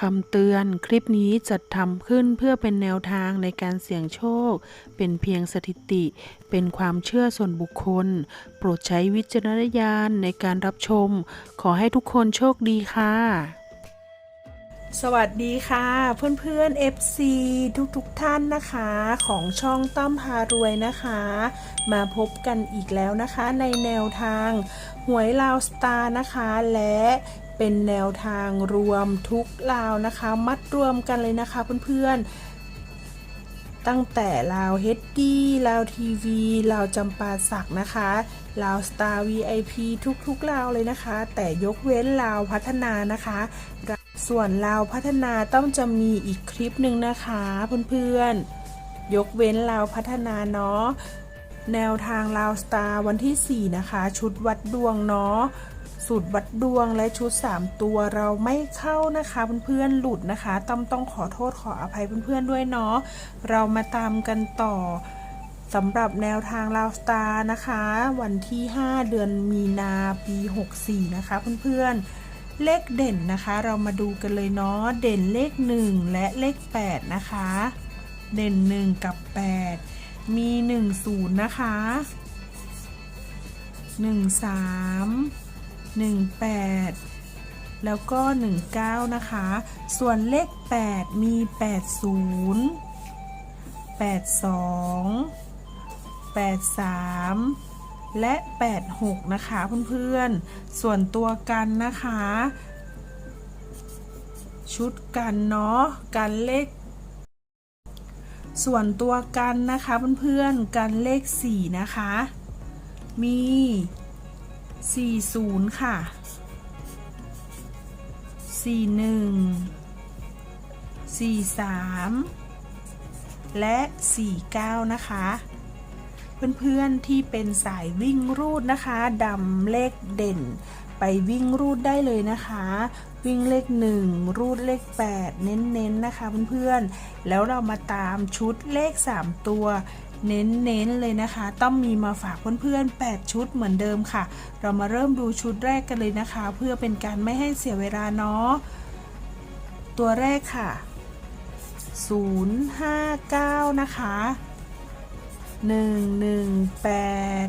คำเตือนคลิปนี้จัดทำขึ้นเพื่อเป็นแนวทางในการเสี่ยงโชค เป็นเพียงสถิติ เป็นความเชื่อส่วนบุคคล โปรดใช้วิจารณญาณในการรับชม ขอให้ทุกคนโชคดีค่ะ สวัสดีค่ะ เพื่อนๆ FC ทุกๆทท่านนะคะ ของช่องต้อมพารวยนะคะ มาพบกันอีกแล้วนะคะในแนวทางหวยลาวสตาร์นะคะและ เป็นแนวทางรวมทุกลาวนะคะ มัดรวมกันเลยนะคะเพื่อนๆ ตั้งแต่ลาวเฮดดี้ลาวทีวีลาวจำปาสักนะคะลาวสตาร์ VIP ทุกๆลาวเลยนะคะ แต่ยกเว้นลาวพัฒนานะคะ ส่วนลาวพัฒนาต้องจะมีอีกคลิปหนึ่งนะคะเพื่อนๆ ยกเว้นลาวพัฒนาเนาะแนวทางลาวสตาร์วันที่ 4 นะคะ ชุดวัดดวงเนาะ สูตรวัดดวงและชุด 3 ตัวเราไม่เข้านะคะเพื่อนๆหลุดนะคะต้อมต้องขอโทษขออภัยเพื่อนๆด้วยเนาะเรามาตามกันต่อสำหรับแนวทางลาวสตาร์นะคะ วันที่ 5 เดือนมีนาปี 64 นะคะเพื่อนๆเลขเด่นนะคะ เรามาดูกันเลยเนาะเด่นเลข 1 และเลข 8 นะคะ เด่น 1 กับ 8 มี 1 0 นะคะ 1 1 8 แล้วก็ 19 นะคะ ส่วนเลข 8 มี 80 82 83 และ 86 นะคะเพื่อนๆ ส่วนตัวกันนะคะ ชุดกันเนาะกันเลขส่วนตัวกันนะคะเพื่อนๆกันเลข 4 นะคะ มี 40ค่ะ41 43และ49นะคะ เพื่อนๆที่เป็นสายวิ่งรูดนะคะดำเลขเด่นไปวิ่งรูดได้เลยนะคะ วิ่งเลข 1 รูดเลข 8 เน้นๆนะคะเพื่อนๆ แล้วเรามาตามชุดเลข 3 ตัว เน้นๆเลยนะคะ ต้องมีมาฝากเพื่อนๆ 8 ชุดเหมือนเดิมค่ะ เรามาเริ่มดูชุดแรกกันเลยนะคะ เพื่อเป็นการไม่ให้เสียเวลาเนาะ ตัวแรกค่ะ 059 นะคะ 118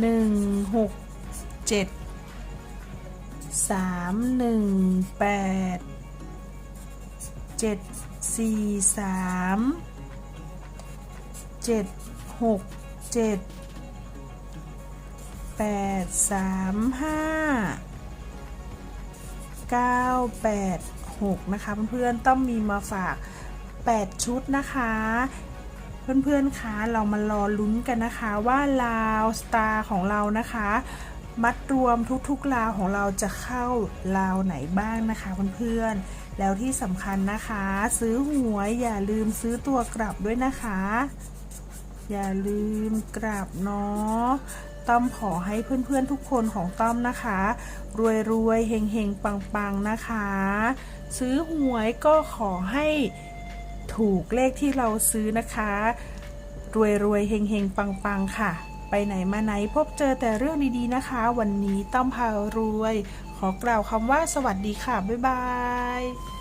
167 318 743 767 835 986นะคะเพื่อนๆต้องมีมาฝาก8ชุดนะคะเพื่อนๆ คะเรามารอลุ้นกันนะคะว่าลาวสตาร์ของเรานะคะ มัดรวมทุกๆลาวของเราจะเข้าลาวไหนบ้างนะคะเพื่อนๆ แล้วที่สำคัญนะคะ ซื้อหวยอย่าลืมซื้อตัวกลับด้วยนะคะ อย่าลืมกลับเนาะต้อมขอให้เพื่อนๆทุกคนของต้อมนะคะ รวยๆเฮงๆปังๆนะคะ ซื้อหวยก็ขอให้ถูกเลขที่เราซื้อนะคะ รวยๆเฮงๆปังๆค่ะ ไปไหนมาไหนพบเจอแต่เรื่องดีๆนะคะ วันนี้ต้อมพารวย ขอกล่าวคำว่าสวัสดีค่ะ บ๊ายบาย